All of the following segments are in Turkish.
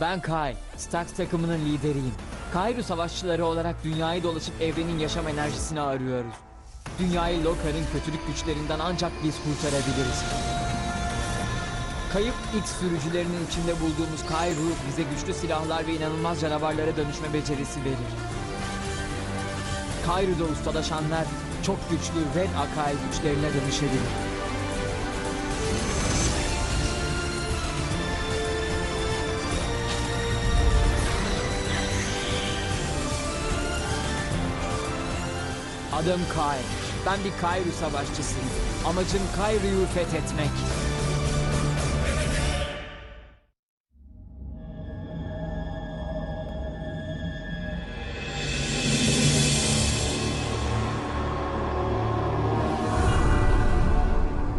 Ben Kai, Stax takımının lideriyim. Kairu savaşçıları olarak dünyayı dolaşıp evrenin yaşam enerjisini arıyoruz. Dünyayı Lokar'ın kötülük güçlerinden ancak biz kurtarabiliriz. Kayıp X sürücülerinin içinde bulduğumuz Kairu bize güçlü silahlar ve inanılmaz canavarlara dönüşme becerisi verir. Kairu'da ustalaşanlar çok güçlü Red Akai güçlerine dönüşebilir. Adım Kai. Ben bir Kairu savaşçısıyım. Amacım Kairu'yu fethetmek.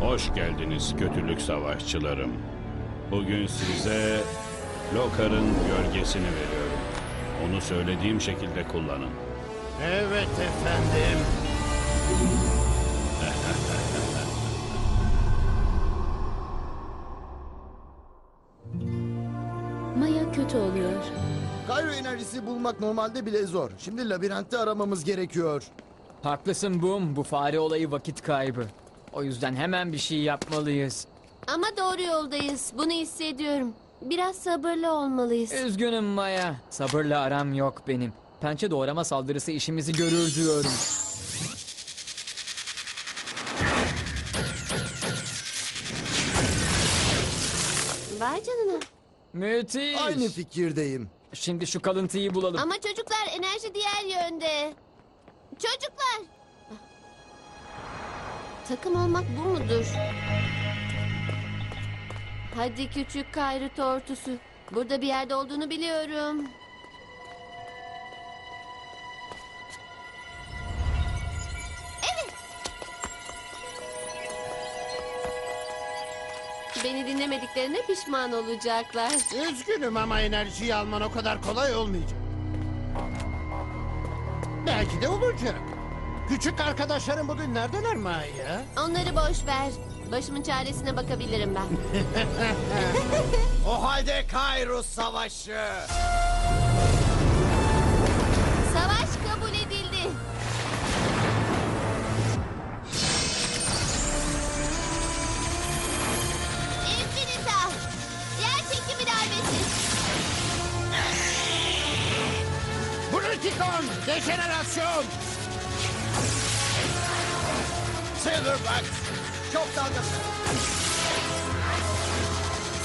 Hoş geldiniz kötülük savaşçılarım. Bugün size Lokar'ın gölgesini veriyorum. Onu söylediğim şekilde kullanın. Evet efendim. Maya kötü oluyor. Kayro enerjisi bulmak normalde bile zor. Şimdi labirentte aramamız gerekiyor. Haklısın Boom. Bu fare olayı vakit kaybı. O yüzden hemen bir şey yapmalıyız. Ama doğru yoldayız. Bunu hissediyorum. Biraz sabırlı olmalıyız. Üzgünüm Maya. Sabırla aram yok benim. Pençe doğrama saldırısı işimizi görür diyorum. Vay canına. Müthiş. Aynı fikirdeyim. Şimdi şu kalıntıyı bulalım. Ama çocuklar enerji diğer yönde. Çocuklar. Takım olmak bu mudur? Hadi küçük kayrı tortusu. Burada bir yerde olduğunu biliyorum. Beni dinlemediklerine pişman olacaklar. Üzgünüm ama enerjiyi alman o kadar kolay olmayacak. Belki de olacak. Küçük arkadaşlarım bugün neredeler Maya? Onları boş ver. Başımın çaresine bakabilirim ben. O halde Kairos Savaşı. Brutikon! Dejenerasyon! Silverback. Çok dalgası.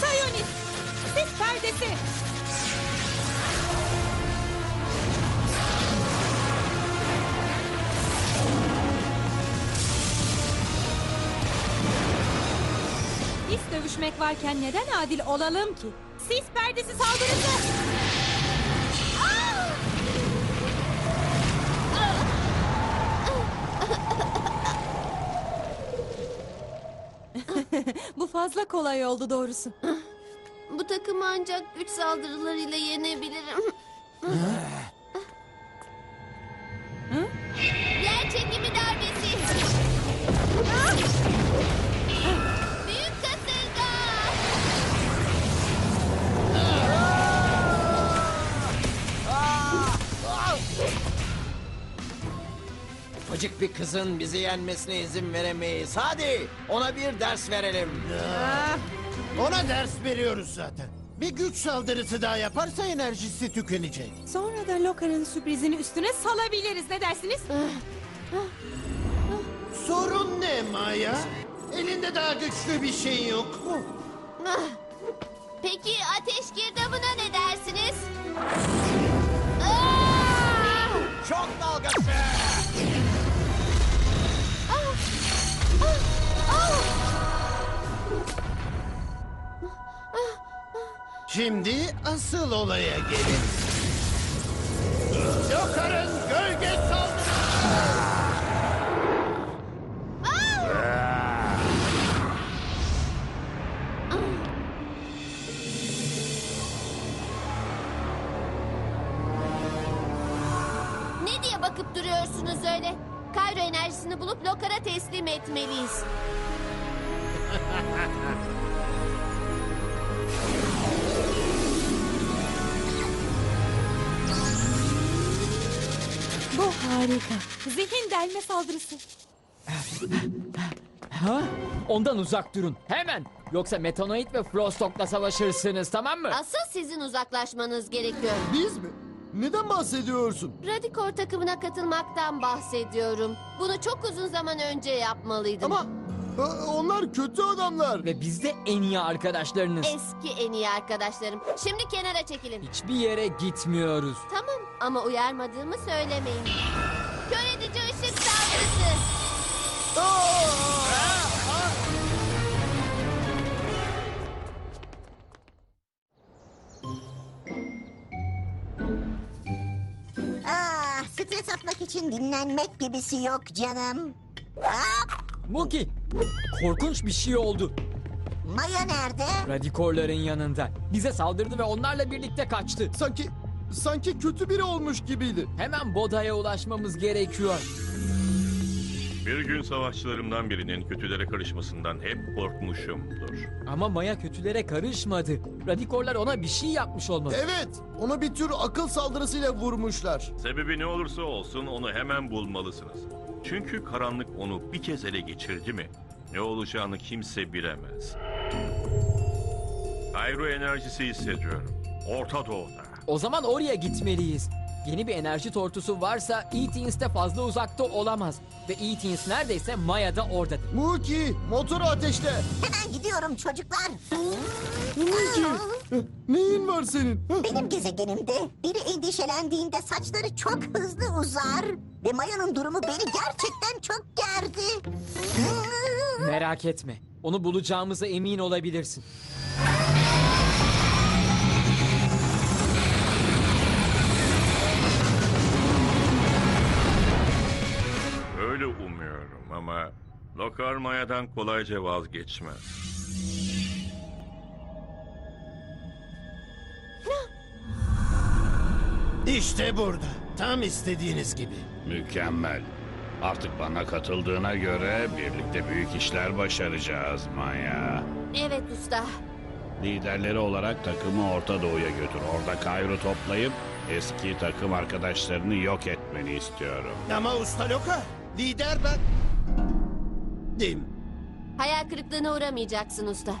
Sayonis! Sis perdesi! Biz dövüşmek varken neden adil olalım ki? Sis perdesi saldırısı! Fazla kolay oldu doğrusu. Bu takımı ancak güç saldırılarıyla yenebilirim. Ufacık bir kızın bizi yenmesine izin veremeyiz. Hadi ona bir ders verelim. Ona ders veriyoruz zaten. Bir güç saldırısı daha yaparsa enerjisi tükenecek. Sonra da Lokar'ın sürprizini üstüne salabiliriz. Ne dersiniz? Sorun ne Maya? Elinde daha güçlü bir şey yok mu? Peki ateş girdabına Şimdi asıl olaya gelin. Joker'ın gölge saldırısı! Ne diye bakıp duruyorsunuz öyle? Kayro enerjisini bulup Lokar'a teslim etmeliyiz. harika. Zihin delme saldırısı. Ha? Ondan uzak durun. Hemen. Yoksa Metanoid ve Frostok'la savaşırsınız tamam mı? Asıl sizin uzaklaşmanız gerekiyor. Biz mi? Neden bahsediyorsun? Radikor takımına katılmaktan bahsediyorum. Bunu çok uzun zaman önce yapmalıydım. Ama onlar kötü adamlar. Ve biz de en iyi arkadaşlarınız. Eski en iyi arkadaşlarım. Şimdi kenara çekilin. Hiçbir yere gitmiyoruz. Tamam ama uyarmadığımı söylemeyin. Kör edici ışık saldırısı. Ah, stres atmak için dinlenmek gibisi yok canım. Ah, Muki, korkunç bir şey oldu. Maya nerede? Radikorların yanında. Bize saldırdı ve onlarla birlikte kaçtı. Sanki sanki kötü biri olmuş gibiydi. Hemen Boda'ya ulaşmamız gerekiyor. Bir gün savaşçılarımdan birinin kötülere karışmasından hep korkmuşumdur. Ama Maya kötülere karışmadı. Radikorlar ona bir şey yapmış olmalı. Evet, onu bir tür akıl saldırısıyla vurmuşlar. Sebebi ne olursa olsun onu hemen bulmalısınız. Çünkü karanlık onu bir kez ele geçirdi mi ne olacağını kimse bilemez. Aero enerjisi hissediyorum. Orta Doğu'da. O zaman oraya gitmeliyiz. Yeni bir enerji tortusu varsa E-Teens de fazla uzakta olamaz. Ve E-Teens neredeyse Maya da orada. Muki, motoru ateşle. Hemen gidiyorum çocuklar. Muki, neyin var senin? Benim gezegenimde biri endişelendiğinde saçları çok hızlı uzar. Ve Maya'nın durumu beni gerçekten çok gerdi. Merak etme. Onu bulacağımıza emin olabilirsin. Umuyorum ama Lokar Maya'dan kolayca vazgeçmez. İşte burada. Tam istediğiniz gibi. Mükemmel. Artık bana katıldığına göre birlikte büyük işler başaracağız Maya. Evet usta. Liderleri olarak takımı Orta Doğu'ya götür. Orada Kayr'ı toplayıp eski takım arkadaşlarını yok etmeni istiyorum. Ama Usta Loka, lider ben... Dim. Hayal kırıklığına uğramayacaksın usta.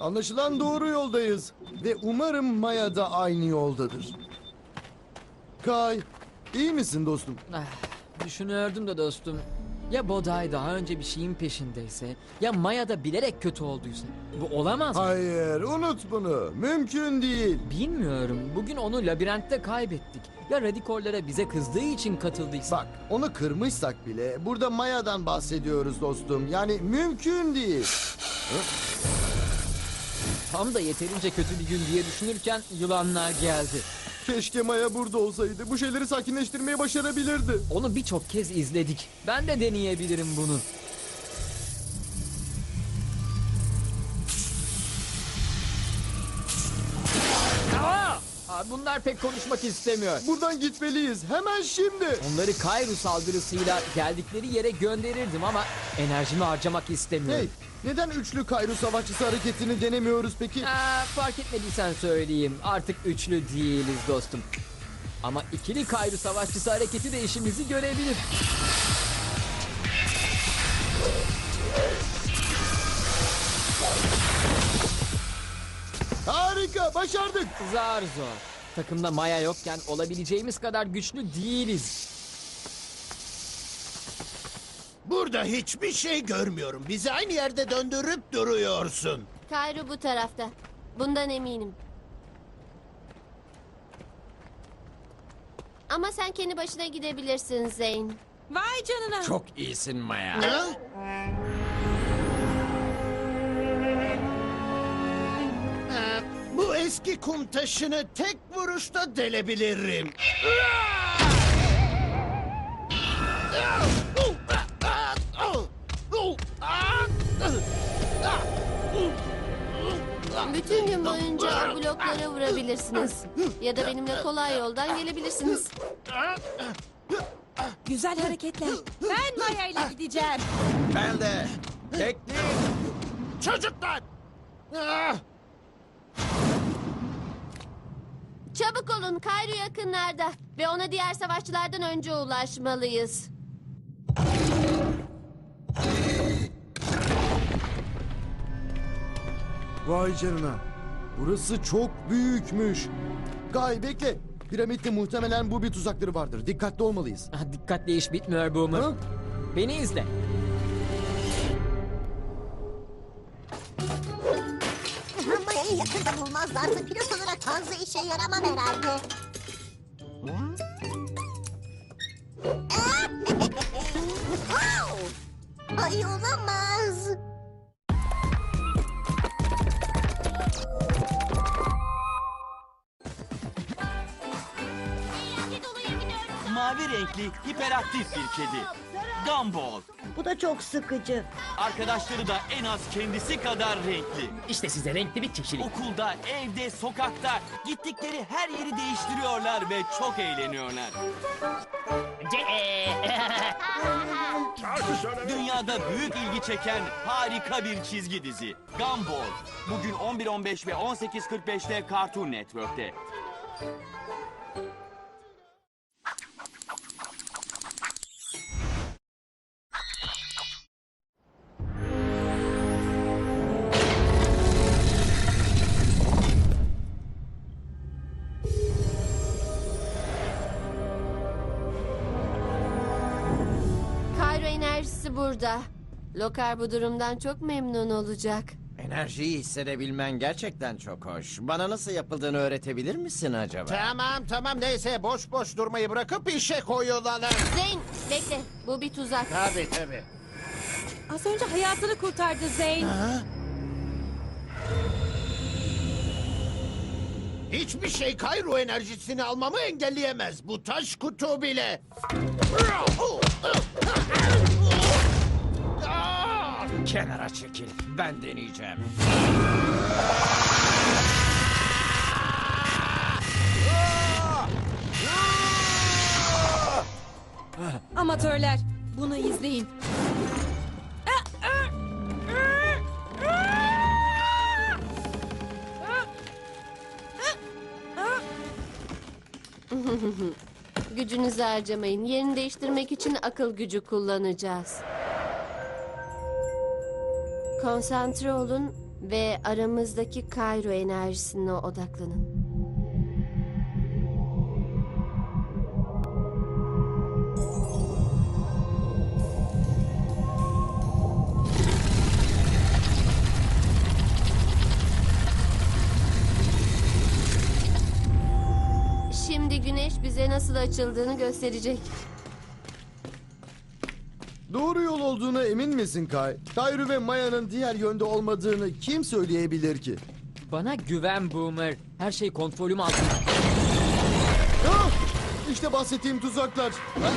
Anlaşılan doğru yoldayız. Ve umarım Maya da aynı yoldadır. Kay, iyi misin dostum? Ah, düşünüyordum da dostum. Ya Boday daha önce bir şeyin peşindeyse, ya Maya da bilerek kötü olduysa. Bu olamaz mı? Hayır, unut bunu. Mümkün değil. Bilmiyorum. Bugün onu labirentte kaybettik. Ya Radikorlara bize kızdığı için katıldıysa? Bak, onu kırmışsak bile burada Maya'dan bahsediyoruz dostum. Yani mümkün değil. Tam da yeterince kötü bir gün diye düşünürken yılanlar geldi. Keşke Maya burada olsaydı. Bu şeyleri sakinleştirmeyi başarabilirdi. Onu birçok kez izledik. Ben de deneyebilirim bunu. Bunlar pek konuşmak istemiyor. Buradan gitmeliyiz. Hemen şimdi. Onları Kairu saldırısıyla geldikleri yere gönderirdim ama enerjimi harcamak istemiyorum. Hey, neden üçlü Kayru savaşçısı hareketini denemiyoruz peki? Aa, fark etmediysen söyleyeyim. Artık üçlü değiliz dostum. Ama ikili Kairu savaşçısı hareketi de işimizi görebilir. Harika, başardık. Zar zor. Takımda Maya yokken olabileceğimiz kadar güçlü değiliz. Burada hiçbir şey görmüyorum. Bizi aynı yerde döndürüp duruyorsun. Kayru bu tarafta. Bundan eminim. Ama sen kendi başına gidebilirsin Zeyn. Vay canına. Çok iyisin Maya. Ha? Bu eski kum taşını tek vuruşta delebilirim. Bütün gün boyunca o bloklara vurabilirsiniz. Ya da benimle kolay yoldan gelebilirsiniz. Güzel hareketler. Ben Maya ile gideceğim. Ben de. Bekleyin. Çocuklar! Ah! Çabuk olun Kayru yakınlarda. Ve ona diğer savaşçılardan önce ulaşmalıyız. Vay canına. Burası çok büyükmüş. Kay bekle. Piramitte muhtemelen bu bir tuzakları vardır. Dikkatli olmalıyız. Ah, dikkatli iş bitmiyor Boomer. Ha? Beni izle. Yakında bulmazlarsa pilot olarak fazla işe yaramam herhalde. Wow! Ay olamaz. Mavi renkli hiperaktif bir kedi. Gumball. Bu da çok sıkıcı. Arkadaşları da en az kendisi kadar renkli. İşte size renkli bir kişilik. Okulda, evde, sokakta gittikleri her yeri değiştiriyorlar ve çok eğleniyorlar. Dünyada büyük ilgi çeken harika bir çizgi dizi. Gumball. Bugün 11.15 ve 18.45'te Cartoon Network'te. Burada. Lokar bu durumdan çok memnun olacak. Enerjiyi hissedebilmen gerçekten çok hoş. Bana nasıl yapıldığını öğretebilir misin acaba? Tamam tamam neyse boş boş durmayı bırakıp işe koyulalım. Zeyn bekle bu bir tuzak. Tabii tabii. Az önce hayatını kurtardı Zeyn. Hiçbir şey Kayro enerjisini almamı engelleyemez. Bu taş kutu bile. Kenara çekil. Ben deneyeceğim. Amatörler bunu izleyin. Gücünüzü harcamayın. Yerini değiştirmek için akıl gücü kullanacağız. Konsantre olun ve aramızdaki Kayro enerjisine odaklanın. Şimdi güneş bize nasıl açıldığını gösterecek. Doğru yol olduğuna emin misin Kay? Kayru ve Maya'nın diğer yönde olmadığını kim söyleyebilir ki? Bana güven Boomer. Her şey kontrolüm altında. Ah! İşte bahsettiğim tuzaklar. Ha?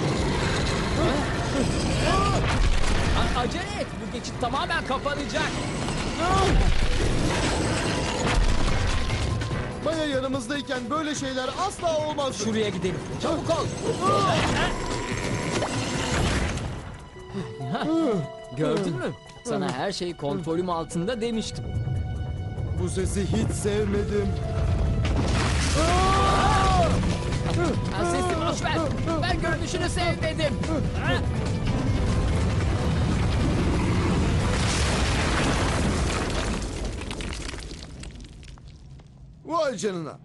A- acele et. Bu geçit tamamen kapanacak. Maya yanımızdayken böyle şeyler asla olmaz. Şuraya gidelim. Çabuk ol. Gördün mü? Sana her şey kontrolüm altında demiştim. Bu sesi hiç sevmedim. Ha, sesi boş ver. Ben görünüşünü sevmedim. Ha? Vay canına.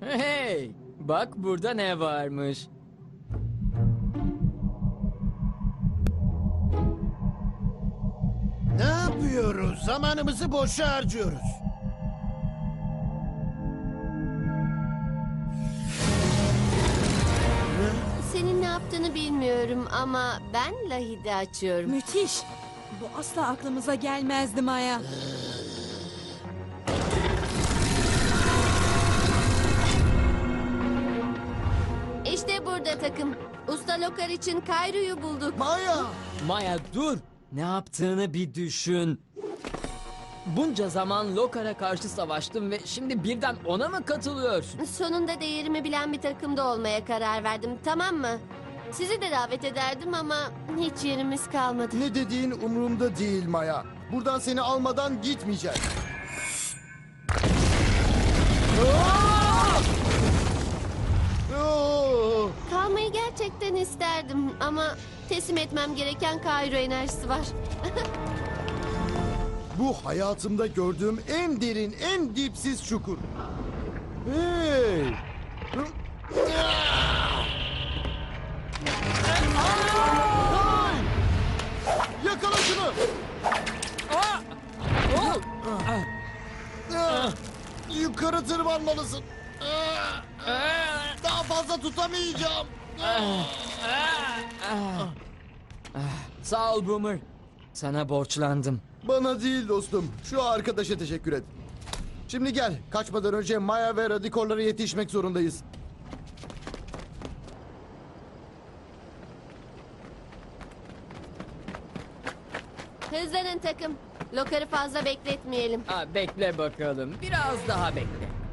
Hey, bak burada ne varmış. Ne yapıyoruz? Zamanımızı boşa harcıyoruz. Senin ne yaptığını bilmiyorum ama ben lahide açıyorum. Müthiş. Bu asla aklımıza gelmezdi Maya. İşte burada takım. Usta Lokar için Kayru'yu bulduk. Maya! Maya dur. Ne yaptığını bir düşün. Bunca zaman Lokar'a karşı savaştım ve şimdi birden ona mı katılıyorsun? Sonunda değerimi bilen bir takımda olmaya karar verdim tamam mı? Sizi de davet ederdim ama hiç yerimiz kalmadı. Ne dediğin umurumda değil Maya. Buradan seni almadan gitmeyeceğim. Kalmayı gerçekten isterdim ama teslim etmem gereken Kairo enerjisi var. Bu hayatımda gördüğüm en derin, en dipsiz çukur. Hey! Ay! Yakala şunu! Ah! Yukarı tırmanmalısın. Daha fazla tutamayacağım. Sağ ol Boomer. Sana borçlandım. Bana değil dostum. Şu arkadaşa teşekkür et. Şimdi gel. Kaçmadan önce Maya ve Radikorlara yetişmek zorundayız. Hızlanın takım. Lokar'ı fazla bekletmeyelim. Aa, bekle bakalım. Biraz daha bekle.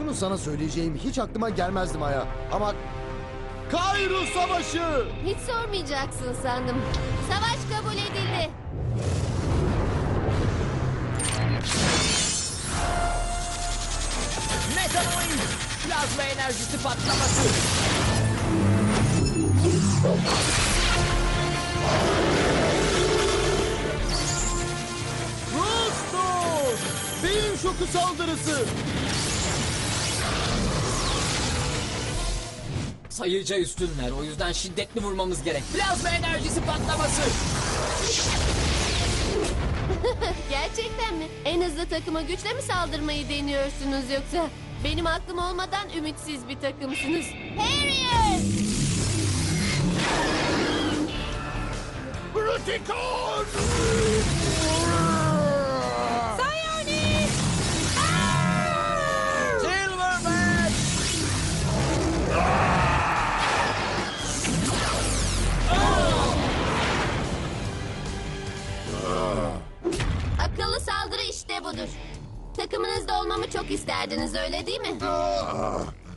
Bunu sana söyleyeceğim hiç aklıma gelmezdi Maya. Ama Kayru Savaşı! Hiç sormayacaksın sandım. Savaş kabul edildi. Metanoid! Plazma enerjisi patlaması. Rostos! Beyin şoku saldırısı! Sayıca üstünler. O yüzden şiddetli vurmamız gerek. Plazma enerjisi patlaması. Gerçekten mi? En hızlı takıma güçle mi saldırmayı deniyorsunuz yoksa? Benim aklım olmadan ümitsiz bir takımsınız. Harrier! Bruticon! Budur. Takımınızda olmamı çok isterdiniz öyle değil mi?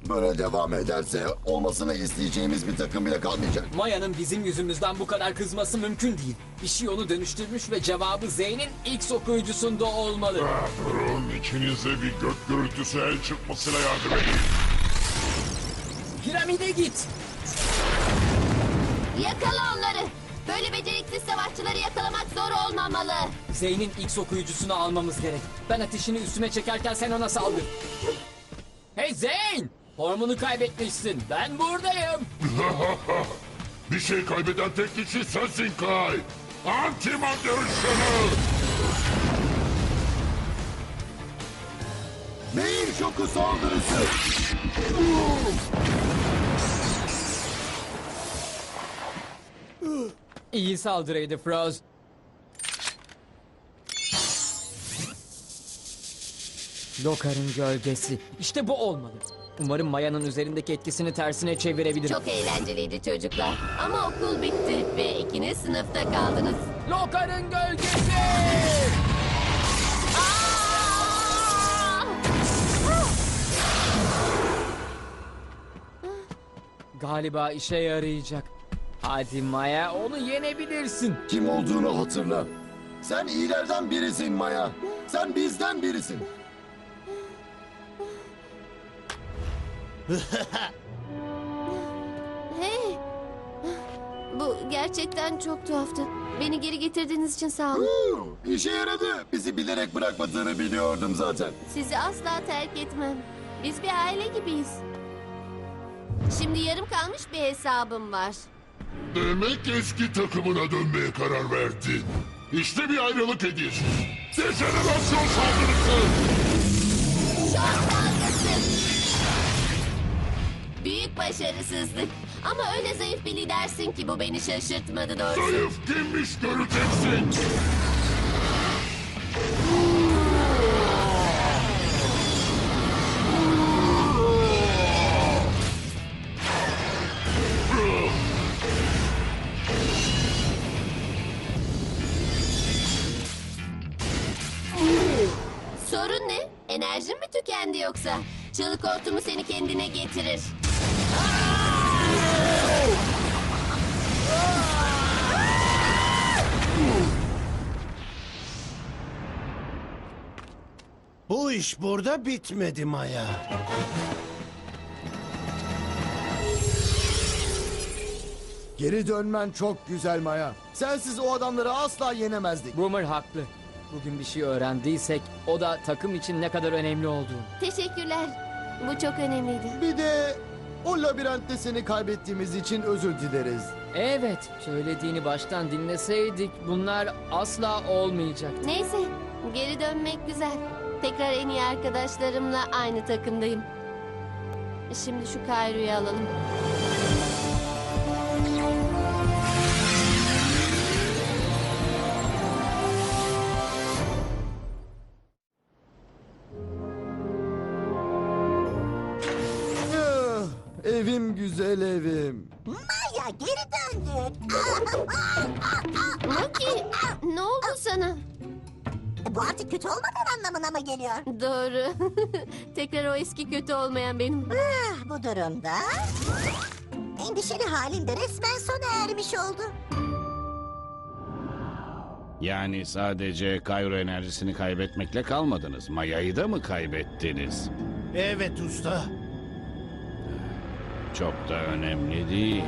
Böyle devam ederse olmasını isteyeceğimiz bir takım bile kalmayacak. Maya'nın bizim yüzümüzden bu kadar kızması mümkün değil. Bir şey onu dönüştürmüş ve cevabı Zeyn'in ilk okuyucusunda olmalı. Durun ikinize bir gök gürültüsü el çıkmasına yardım edin. Piramide git. Yakala onları. Böyle beceriksiz savaşçıları yakalamak zor olmamalı. Zeyn'in ilk okuyucusunu almamız gerek. Ben ateşini üstüme çekerken sen ona saldır. Hey Zeyn! Formunu kaybetmişsin. Ben buradayım. Bir şey kaybeden tek kişi sensin Kay. Antiman dönüşünü. Beyin şoku saldırısı! İyi saldırıydı Froz. Lokar'ın gölgesi. İşte bu olmalı. Umarım Maya'nın üzerindeki etkisini tersine çevirebilirim. Çok eğlenceliydi çocuklar. Ama okul bitti ve ikiniz sınıfta kaldınız. Lokar'ın gölgesi! Galiba işe yarayacak. Hadi Maya onu yenebilirsin. Kim olduğunu hatırla. Sen iyilerden birisin Maya. Sen bizden birisin. Hey! Bu gerçekten çok tuhaftı. Beni geri getirdiğiniz için sağ olun. Huu, İşe yaradı. Bizi bilerek bırakmadığını biliyordum zaten. Sizi asla terk etmem. Biz bir aile gibiyiz. Şimdi yarım kalmış bir hesabım var. Demek eski takımına dönmeye karar verdin. İşte bir ayrılık hediyesi. Dejenerasyon saldırısı. Şok dalgası. Büyük başarısızlık. Ama öyle zayıf bir lidersin ki bu beni şaşırtmadı doğrusu. Zayıf kimmiş göreceksin. Yoksa? Çığlık hortumu seni kendine getirir. Bu iş burada bitmedi Maya. Geri dönmen çok güzel Maya. Sensiz o adamları asla yenemezdik. Boomer haklı. Bugün bir şey öğrendiysek o da takım için ne kadar önemli olduğunu. Teşekkürler. Bu çok önemliydi. Bir de o labirentte seni kaybettiğimiz için özür dileriz. Evet, söylediğini baştan dinleseydik bunlar asla olmayacak. Neyse, geri dönmek güzel. Tekrar en iyi arkadaşlarımla aynı takımdayım. Şimdi şu Kairu'yu alalım. Evim güzel evim. Maya geri döndük. Muki, ne oldu sana? Bu artık kötü olmadan anlamına mı geliyor? Doğru. Tekrar o eski kötü olmayan benim. Ah, bu durumda endişeli halinde resmen sona ermiş oldu. Yani sadece Kayro enerjisini kaybetmekle kalmadınız. Maya'yı da mı kaybettiniz? Evet usta. Çok da önemli değil.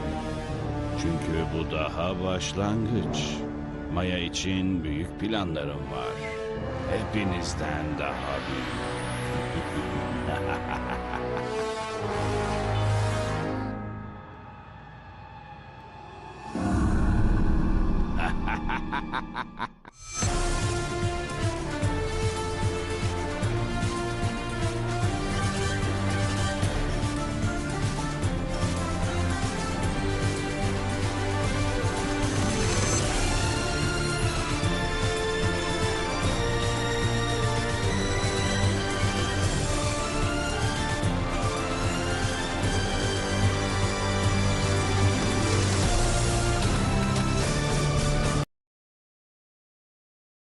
Çünkü bu daha başlangıç. Maya için büyük planlarım var. Hepinizden daha büyük.